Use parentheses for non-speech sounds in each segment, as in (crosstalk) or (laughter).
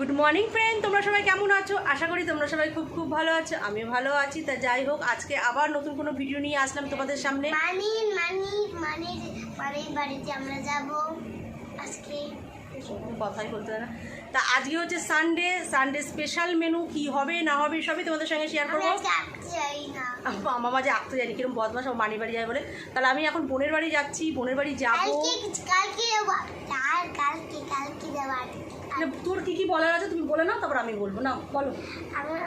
Good morning friend তোমরা সবাই কেমন আছো? আশা করি তোমরা সবাই খুব খুব ভালো আছো। আমি ভালো আছি। তা যাই হোক আজকে আবার নতুন কোনো ভিডিও নিয়ে আসলাম তোমাদের সামনে। মানি মানি মানি বাড়িতে আমরা যাব। আজকে কথাই বলতে না। তা আজকে হচ্ছে সানডে সানডে স্পেশাল মেনু কি হবে না হবে সবই তোমাদের সঙ্গে শেয়ার করব। আমার মাঝে আঁকতে জানি কীরকম বদমাস ও মানির বাড়ি যায় বলে। তাহলে আমি এখন বোনের বাড়ি যাচ্ছি বোনের বাড়ি যাব। কালকে কালকে কালকে মানে তোর কি কি বলার আছে তুমি বলে নাও তারপর আমি বলব। না বলো।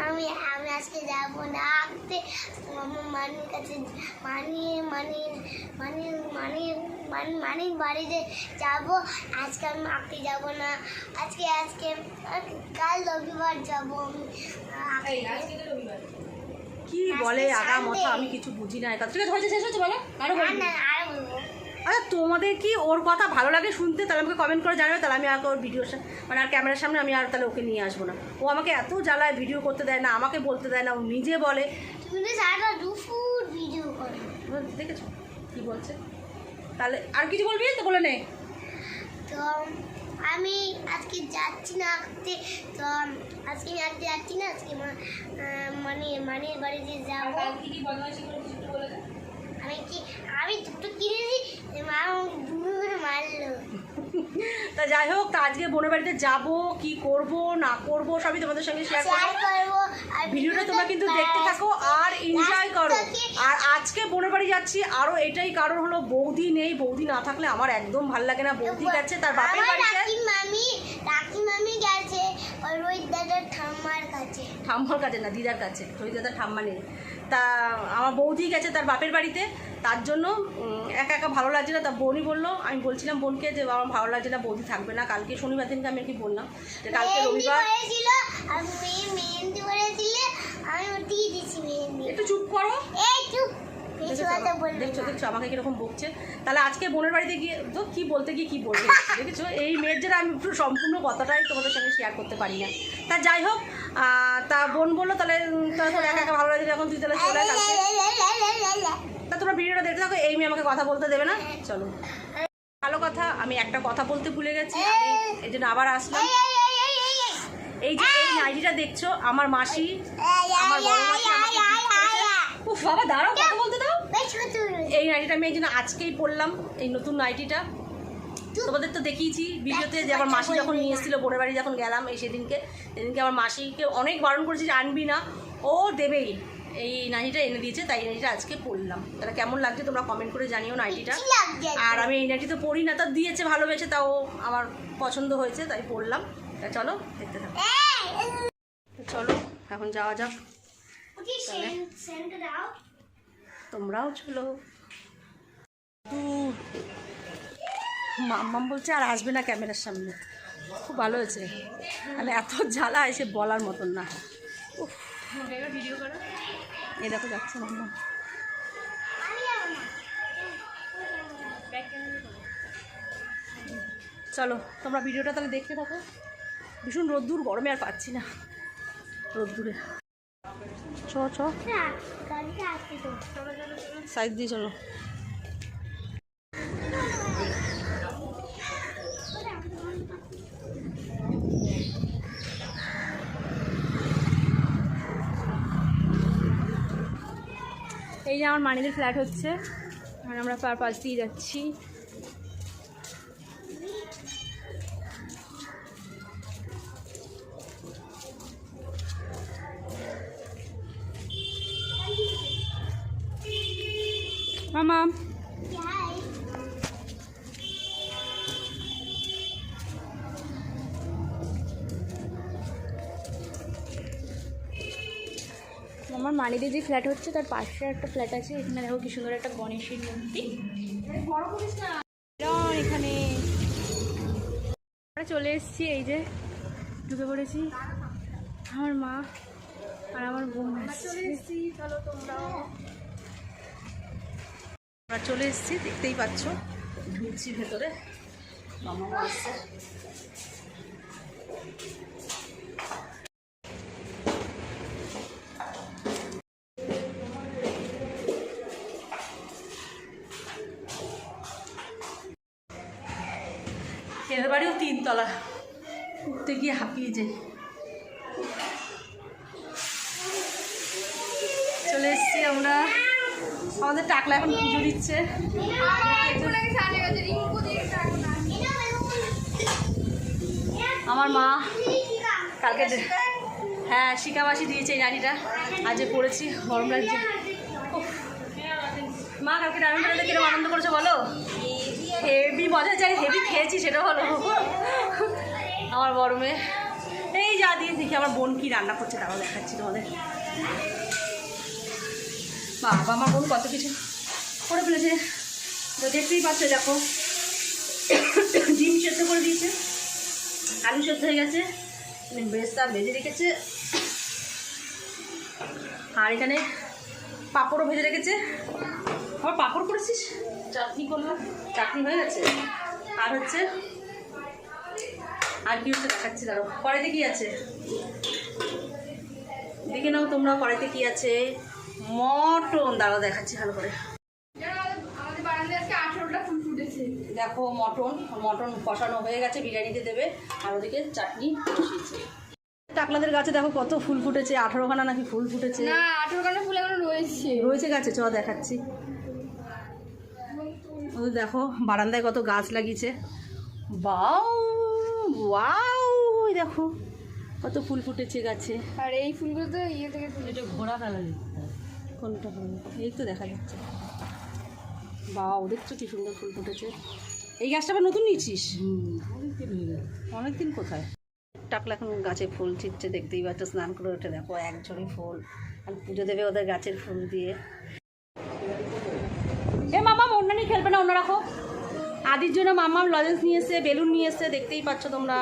আমি আমি আজকে যাব না আঁকতে। মানির কাছে মানি মানি মানি মানি মানি বাড়িতে যাব। আজকে আমি আঁকতে যাব না। আজকে আজকে কাল রবিবার যাব আমি। কি বলে আগা মতো আমি কিছু বুঝি না। ঠিক আছে হয়েছে শেষ হয়েছে বলো। আরও তোমাদের কি ওর কথা ভালো লাগে শুনতে? তাহলে আমাকে কমেন্ট করে জানাবে তাহলে আমি আর ওর ভিডিওর মানে আর ক্যামেরার সামনে আমি আর তাহলে ওকে নিয়ে আসব না। ও আমাকে এত জ্বালায় ভিডিও করতে দেয় না আমাকে বলতে দেয় না ও নিজে বলে। ভিডিও দেখেছ? কি বলছে? তাহলে আর কিছু বলবি? তো বলে নে। তো আমি আজকে যাচ্ছি না আঁকতে তো আজকে আমি আঁকতে যাচ্ছি না আজকে মানে মানির বাড়িতে যাব। আমি কি আমি দুটো কিনেছি মা করে মারলো। (laughs) তা যাই হোক তা আজকে বোনের বাড়িতে যাব কি করব না করব সবই তোমাদের সঙ্গে শেয়ার করব। ভিডিওটা তোমরা কিন্তু দেখতে থাকো আর এনজয় করো। আর আজকে বোনের বাড়ি যাচ্ছি আরও এটাই কারণ হলো বৌদি নেই বৌদি না থাকলে আমার একদম ভালো লাগে না। বৌদি গেছে তার বাপের বাড়িতে রাকি মামি রাকি মামি গেছে ওই ঠাম্মার কাছে। ঠাম্মার কাছে না দিদার কাছে। দাদা ঠাম্মা নেই। তা আমার বৌদি গেছে তার বাপের বাড়িতে। তার জন্য একা একা ভালো লাগছে না। তা বোনই বলল আমি বলছিলাম বোনকে যে আমার ভালো লাগছে না বৌদি থাকবে না। কালকে শনিবার দিনকে আমি কি বললাম যে কালকে রবিবার একটু চুপ করো। এই চুপ দেখেছ দেখছ আমাকে কীরকম বকছে তাহলে আজকে বোনের বাড়িতে গিয়ে তো কি বলতে গিয়ে কি বলবে দেখেছ এই মেয়ের জন্য আমি পুরো সম্পূর্ণ কথাটাই তোমাদের সঙ্গে শেয়ার করতে পারি না তা যাই হোক তা বোন বলল তাহলে তাহলে একা একা ভালো লাগে এখন তুই তাহলে চলে তা তোমরা ভিডিওটা দেখতে থাকো এই মেয়ে আমাকে কথা বলতে দেবে না চলো ভালো কথা আমি একটা কথা বলতে ভুলে গেছি এই জন্য আবার আসলাম এই যে এই নাইটিটা দেখছ আমার মাসি আমার বড় মাসি আমাকে বাবা দাঁড়াও কথা বলতে এই নাইটিটা আমি এই জন্য আজকেই পরলাম এই নতুন নাইটিটা তোমাদের তো দেখিয়েছি ভিডিওতে যে আমার মাসি যখন নিয়ে এসেছিল বোনের বাড়ি যখন গেলাম এই সেদিনকে সেদিনকে আমার মাসিকে অনেক বারণ করেছি যে আনবি না। ও দেবেই। এই নাইটিটা এনে দিয়েছে তাই নাইটিটা আজকে পরলাম তাহলে কেমন লাগছে তোমরা কমেন্ট করে জানিও নাইটিটা আর আমি এই নাইটি তো পড়ি না তা দিয়েছে ভালোবেসে তাও আমার পছন্দ হয়েছে তাই পড়লাম। তা চলো দেখতে থাকো। চলো এখন যাওয়া যাক। তোমরাও চলো। মাম্মাম বলছে, আর আসবে না ক্যামেরার সামনে। খুব ভালো হয়েছে। মানে এত জ্বালা এসে বলার মতন না। এ দেখো যাচ্ছে মাম্মাম। চলো, তোমরা ভিডিওটা তাহলে দেখতে থাকো। ভীষণ রোদ্দুর, গরমে আর পাচ্ছি না রোদ্দুরে। চ চ দিয়ে চলো। এই যে আমার মানিদের ফ্ল্যাট হচ্ছে, আর আমরা পার পাশ দিয়ে যাচ্ছি। মামা। আমার মানিদের যে ফ্ল্যাট হচ্ছে তার পাশে একটা ফ্ল্যাট আছে এখানে দেখো কি সুন্দর একটা গণেশের মূর্তি। এখানে। আমরা চলে এসেছি এই যে ঢুকে পড়েছি। আমার মা আর আমার বোন চলে এসেছি চলো তোমরাও। আমরা চলে এসেছি, দেখতেই পাচ্ছ। ঢুকছি ভেতরে। মামা আসছে। এর বাড়িও তিনতলা। করতে গিয়ে হাঁপিয়ে যাই। চলে এসছি আমরা। আমাদের টাকলা এখন পুজো দিচ্ছে। আমার মা কালকে হ্যাঁ শিকাবাসী দিয়েছে এই আজ যে পড়েছি, গরম লাগছে। মা, কালকে মেলাতে কীরকম আনন্দ করেছ বলো? হেভি মজা চাই হেভি খেয়েছি, সেটা হলো। আমার বড় মেয়ে এই যা দিয়ে দেখি আমার বোন কি রান্না করছে তাও দেখাচ্ছি তোমাদের। বাবা মা বোন কত কিছু করে ফেলেছে। দেখতেই পাচ্ছ, দেখো। ডিম সেদ্ধ করে দিয়েছে। আলু সেদ্ধ হয়ে গেছে। বেরেস্তা ভেজে রেখেছে। আর এখানে পাঁপড়ও ভেজে রেখেছে। আবার পাঁপড় করেছিস? চাটনি করলাম। চাটনি হয়ে গেছে। আর হচ্ছে, আর কি হচ্ছে দেখাচ্ছি দাঁড়ো কড়াইতে কি আছে? দেখে নাও তোমরা কড়াইতে কি আছে। মটন দাঁড়াও দেখাচ্ছি ভালো করে। আমাদের বারান্দায় আজকে আঠেরোটা ফুল ফুটেছে দেখো মটন মটন কষানো হয়ে গেছে বিরিয়ানিতে দেবে আর ওদিকে চাটনি বসিয়েছে। টাকলাদের গাছে দেখো কত ফুল ফুটেছে আঠারোখানা নাকি ফুল ফুটেছে। না আঠেরো ফুল এখনও রয়েছে। রয়েছে গাছে চ দেখাচ্ছি। দেখো বারান্দায় কত গাছ লাগিয়েছে। বাউ ওয়াও দেখো কত ফুল ফুটেছে গাছে। আর এই ফুলগুলো তো ইয়ে থেকে এটা ঘোড়া কালার কোনটা হবে এই তো দেখা যাচ্ছে। বাও দেখছ কি সুন্দর ফুল ফুটেছে। এই গাছটা আবার নতুন নিয়েছিস? অনেকদিন কোথায়? টাকলা এখন গাছে ফুল ছিটছে, দেখতেই পাচ্ছ, স্নান করে ওঠে দেখো, এক ঝড়ি ফুল। আর পুজো দেবে ওদের গাছের ফুল দিয়ে। এ মামা অন্য নিয়ে খেলবে না অন্য রাখো। আদির জন্য মামাম লজেন্স নিয়ে এসে বেলুন নিয়ে এসে দেখতেই পাচ্ছ তোমরা।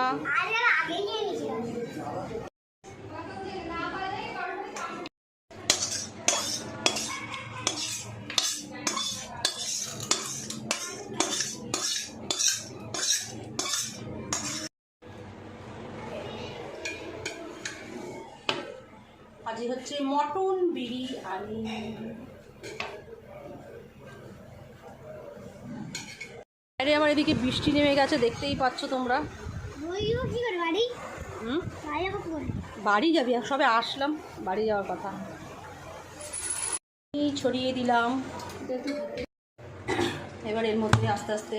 মটন বিরিয়ানি আরে আমার এদিকে বৃষ্টি নেমে গেছে দেখতেই পাচ্ছ তোমরা। ওইও কি করে বাড়ি? হুম? বাড়ি যাব সবে আসলাম বাড়ি যাওয়ার কথা। এই ছড়িয়ে দিলাম। এবার এর মধ্যে আস্তে আস্তে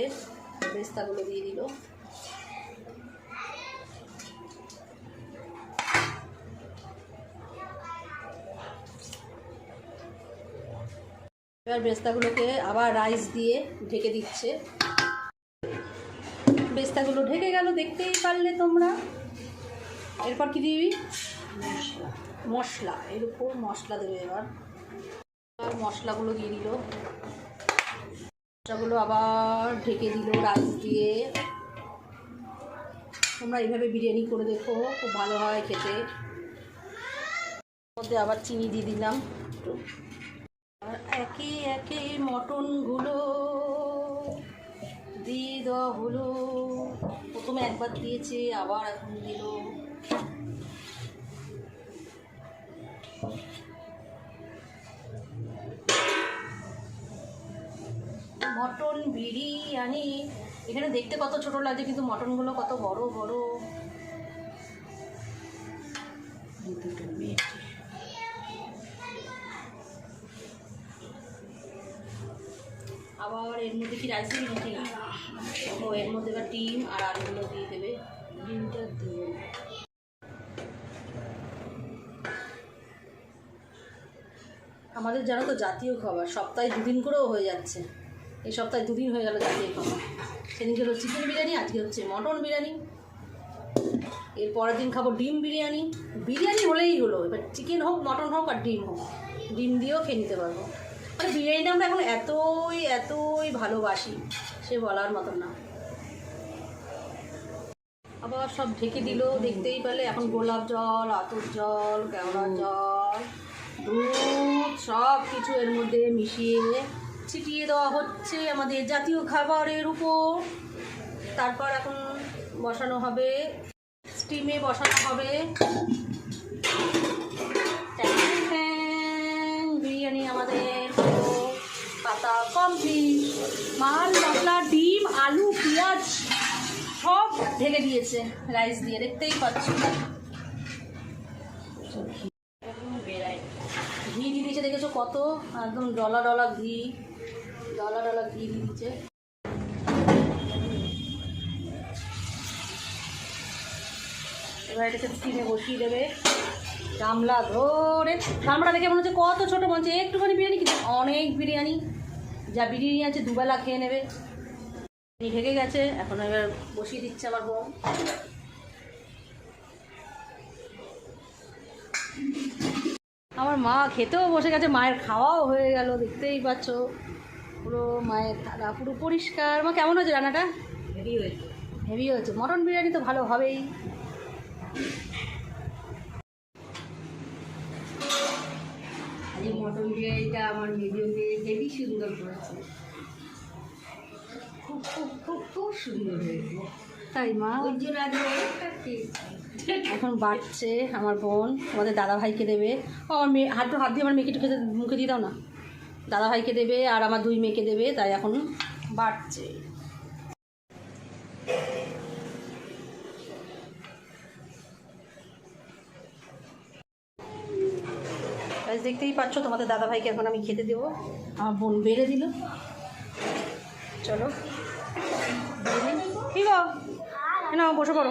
বেস্তাগুলো দিয়ে দিল। এবার বেস্তাগুলোকে আবার রাইস দিয়ে ঢেকে দিচ্ছে। বেস্তাগুলো ঢেকে গেল দেখতেই পারলে তোমরা। এরপর কি দিবি? মশলা। এর উপর মশলা দেবে এবার। মশলাগুলো দিয়ে দিল। মশলাগুলো আবার ঢেকে দিল রাইস দিয়ে। তোমরা এইভাবে বিরিয়ানি করে দেখো খুব ভালো হয় খেতে। মধ্যে আবার চিনি দিয়ে দিলাম। একটু একে একে মটনগুলো দিয়ে দেওয়া হলো। প্রথমে একবার দিয়েছে, আবার এখন দিল। মটন বিরিয়ানি, এখানে দেখতে কত ছোট লাগছে, কিন্তু মটনগুলো কত বড় বড়। আবার এর মধ্যে কি রাইস দিবি নাকি ও, এর মধ্যে এবার ডিম আর আলুগুলো দিয়ে দেবে। ডিমটা দেবে। আমাদের জানো তো জাতীয় খাবার, সপ্তাহে দুদিন করেও হয়ে যাচ্ছে। এই সপ্তাহে দুদিন হয়ে গেল জাতীয় খাবার। সেদিনকে হলো চিকেন বিরিয়ানি, আজকে হচ্ছে মটন বিরিয়ানি। এর পরের দিন খাব ডিম বিরিয়ানি। বিরিয়ানি হলেই হলো, এবার চিকেন হোক মটন হোক আর ডিম হোক। ডিম দিয়েও খেয়ে নিতে পারব। মানে বিরিয়ানিটা আমরা এখন এতই এতই ভালোবাসি সে বলার মতন না। আবার সব ঢেকে দিল দেখতেই পেলে এখন গোলাপ জল আতর জল কেওড়া জল দুধ সব কিছু এর মধ্যে মিশিয়ে ছিটিয়ে দেওয়া হচ্ছে আমাদের জাতীয় খাবারের উপর। তারপর এখন বসানো হবে স্টিমে বসানো হবে। বিরিয়ানি আমাদের। মাল, মশলা, ডিম, আলু, পেঁয়াজ, সব ঢেকে দিয়েছে রাইস দিয়ে, দেখতেই পাচ্ছ। ঘি দিয়ে দিয়েছে, দেখেছ কত? একদম ডলা ডলা ঘি, ডলা ডলা ঘি দিয়ে দিয়েছে। এবার এটাকে স্টিমে বসিয়ে দেবে। গামলা ধরে। গামলাটা দেখে মনে হচ্ছে কত ছোটো হচ্ছে একটুখানি বিরিয়ানি কিন্তু অনেক বিরিয়ানি। যা বিরিয়ানি আছে দুবেলা খেয়ে নেবে। ঢেকে গেছে এখন এবার বসিয়ে দিচ্ছে আমার বউ। আমার মা খেতেও বসে গেছে মায়ের খাওয়াও হয়ে গেল দেখতেই পাচ্ছ। পুরো মায়ের থালা পুরো পরিষ্কার। মা কেমন হয়েছে রান্নাটা? হেভি হয়েছে। হেভি হয়েছে। মটন বিরিয়ানি তো ভালো হবেই। আজ মটন বিরিয়ানিটা আমার মেজো মেয়ে হেবি সুন্দর করেছে। খুব খুব খুব খুব সুন্দর হয়েছে। তাই মা? ওই জন্য আজ এখন বাড়ছে আমার বোন আমাদের দাদা ভাইকে দেবে আমার মেয়ে হাত হাত দিয়ে আমার মেয়েকে খেতে মুখে দিয়ে দাও না। দাদা ভাইকে দেবে আর আমার দুই মেয়েকে দেবে তাই এখন বাড়ছে। দেখতেই পাচ্ছ, তোমাদের দাদা ভাইকে এখন আমি খেতে দেবো। আমার বোন বেড়ে দিল। চলো। কি না বসে পড়ো।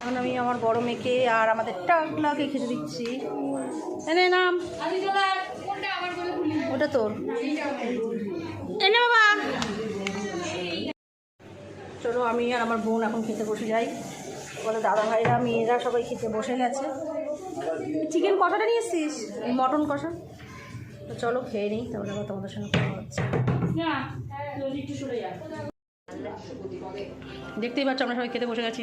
এখন আমি আমার বড় মেয়েকে আর আমাদের টাকলাকে খেতে দিচ্ছি। এনে নাম। ওটা তোর। এনে বাবা। চলো আমি আর আমার বোন এখন খেতে বসে যাই। বলে দাদা ভাইরা মেয়েরা সবাই খেতে বসে গেছে। চিকেন কষাটা নিয়ে এসছিস? মটন কষা? তো চলো খেয়ে নিই তারপরে আবার তোমাদের সঙ্গে কথা হচ্ছে। দেখতেই পাচ্ছ আমরা সবাই খেতে বসে গেছি।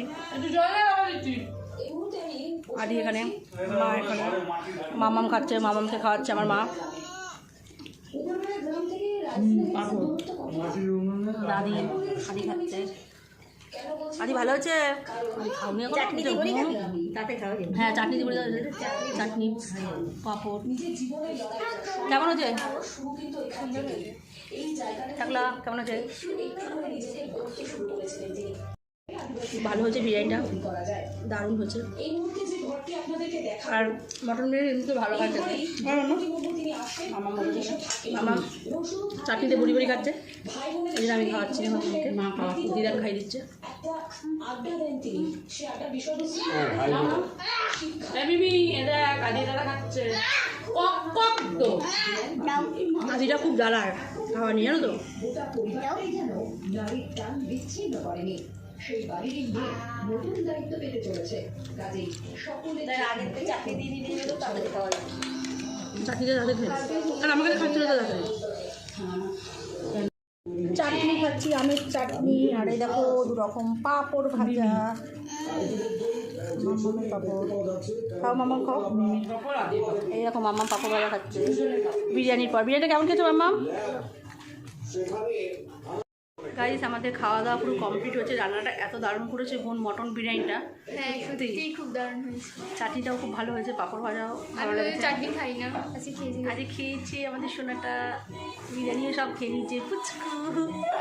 আদি এখানে মা এখানে। মামাম খাচ্ছে মামামকে খাওয়াচ্ছে আমার মা। দাদি আদি খাচ্ছে। আদি ভালো আছে? খাওনি এখন? হ্যাঁ চাটনি দিব চাটনি পাঁপড়। কেমন হচ্ছে থাকলা কেমন আছে? ভালো হয়েছে বিরিয়ানিটা? দারুণ হয়েছে। আর মটন বিরিয়ানি এমনিতে ভালো খাচ্ছে মামা মামা চাটনিতে বুড়ি বুড়ি খাচ্ছে। এই জন্য আমি খাওয়াচ্ছি আমার বোনকে মা খাওয়াচ্ছি দিদাকে খাই দিচ্ছে। আদিটা খুব জ্বালায় খাওয়া নিয়ে জানো তো। তাদের আর আমাকে খাচ্ছিল চাটনি খাচ্ছি, আমের চাটনি, আর এই দেখো দু রকম পাঁপড় ভাজা। খাও মামা খাও। মামা বিরিয়ানির পর। বিরিয়ানিটা কেমন খেয়েছো মাম্মাম গাইস আমাদের খাওয়া দাওয়া পুরো কমপ্লিট হয়েছে রান্নাটা এত দারুণ করেছে বোন মটন বিরিয়ানিটা। হ্যাঁ খুব দারুণ হয়েছে। চাটনিটাও খুব ভালো হয়েছে পাঁপড় ভাজাও ভালো চাটনি খাই না। আজকে খেয়েছি আজকে খেয়েছি আমাদের সোনাটা বিরিয়ানিও সব খেয়ে নিয়েছে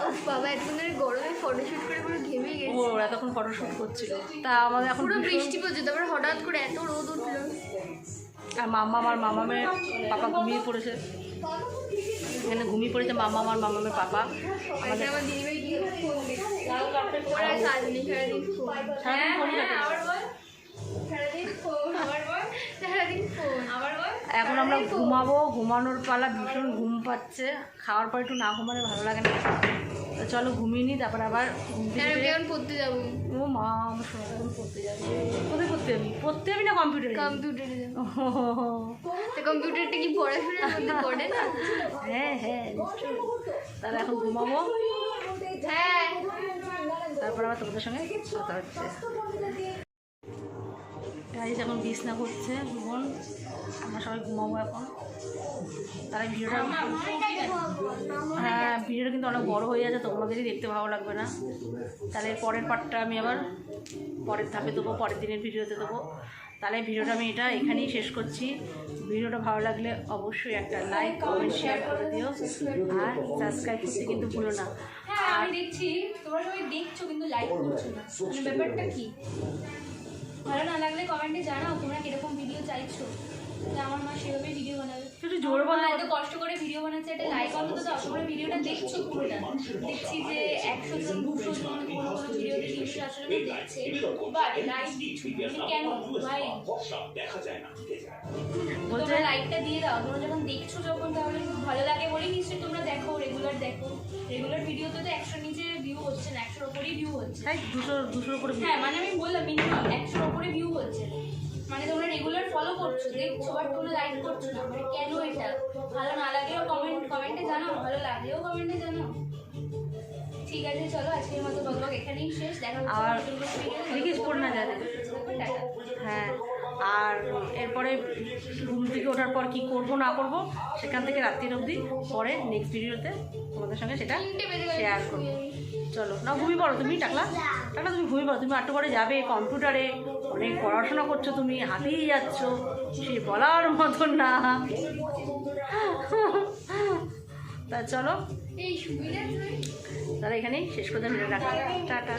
উফ, বাবা এতক্ষণ ধরে গরমে ফটোশুট করে পুরো ঘেমে গেছে। এতক্ষণ ফটোশ্যুট করছিল। তা আমাদের এখন পুরো বৃষ্টি পড়ছে তারপর হঠাৎ করে এত রোদ উঠল। আর মাম্মা আমার মামামের পাপা ঘুমিয়ে পড়েছে। এখানে ঘুমিয়ে পড়েছে মামা আমার মামামের পাপা। আমার দিদিভাই ফোনই হ্যাঁ, ফোন আবার বল। এখন আমরা ঘুমাবো ঘুমানোর পালা ভীষণ ঘুম পাচ্ছে। খাওয়ার পর একটু না ঘুমালে ভালো লাগে না। চলো ঘুমিয়ে নিই তারপর আবার হ্যাঁ পড়তে যাব। ও মা আমার সোনা এখন পড়তে যাবে। কোথায় পড়তে যাবি? পড়তে যাবি না কম্পিউটারে কম্পিউটারে যাব। তো কম্পিউটারটা কি পড়াশোনার মধ্যে পড়ে না? হ্যাঁ হ্যাঁ তাহলে এখন ঘুমাবো। হ্যাঁ। তারপর আবার তোমাদের সঙ্গে কথা হচ্ছে। গাইজ এখন বিছনা করছে বোন। আমরা সবাই ঘুমাবো এখন। তাহলে ভিডিওটা হ্যাঁ ভিডিওটা কিন্তু অনেক বড় হয়ে যাচ্ছে তোমাদেরই দেখতে ভালো লাগবে না। তাহলে পরের পার্টটা আমি আবার পরের ধাপে দেবো পরের দিনের ভিডিওতে দেবো। তাহলে ভিডিওটা আমি এটা এখানেই শেষ করছি। ভিডিওটা ভালো লাগলে অবশ্যই একটা লাইক কমেন্ট শেয়ার করে দিও। আর সাবস্ক্রাইব করতে কিন্তু ভুলো না। হ্যাঁ আমি দেখছি তোমরা সবাই দেখছ কিন্তু লাইক করছ না। মানে ব্যাপারটা কি? ভালো না লাগলে কমেন্টে জানাও তোমরা কীরকম ভিডিও চাইছো। আমার মা সেভাবে ভিডিও বানাবে। একটু জোরে বলো। এত কষ্ট করে ভিডিও বানাচ্ছে লাইক অন্তত ভিডিওটা দেখছ পুরোটা। দেখছি যে একশো জন দুশো জন কোনো কোনো ভিডিওতে তিনশো চারশো জন দেখছে। বাট লাইক কেন? ভাই বলছে তোমরা লাইকটা দিয়ে দাও। তোমরা যখন দেখছ যখন তাহলে ভালো লাগে বলেই নিশ্চয়ই তোমরা দেখো রেগুলার দেখো। রেগুলার ভিডিওতে তো একশো নিচে ভিউ হচ্ছে না একশোর উপরেই ভিউ হচ্ছে। দুশোর উপরে হ্যাঁ মানে আমি বললাম মিনিমাম একশোর উপরে ভিউ হচ্ছে। মানে তোমরা রেগুলার ফলো করছ দেখছ বাট কোনো লাইক করছ না। মানে কেন এটা? ভালো না লাগলেও কমেন্ট কমেন্টে জানাও ভালো লাগলেও কমেন্টে জানাও। ঠিক আছে চলো আজকের মতো বলব এখানেই শেষ। দেখা আর। লিখিস পড় না টাটা। হ্যাঁ আর এরপরে ঘুম থেকে ওঠার পর কি করব না করব সেখান থেকে রাত্রির অবধি। পরে নেক্সট ভিডিওতে তোমাদের সঙ্গে সেটা শেয়ার করব। চলো না ঘুমিয়ে পড়ো তুমি টাকলা। টাকলা তুমি ঘুমিয়ে পড়ো? তুমি আটটু করে যাবে কম্পিউটারে। অনেক পড়াশোনা করছ তুমি হাতেই যাচ্ছ। সে বলার মতন না। তা চলো। তাহলে এখানেই শেষ টাটা টাটা।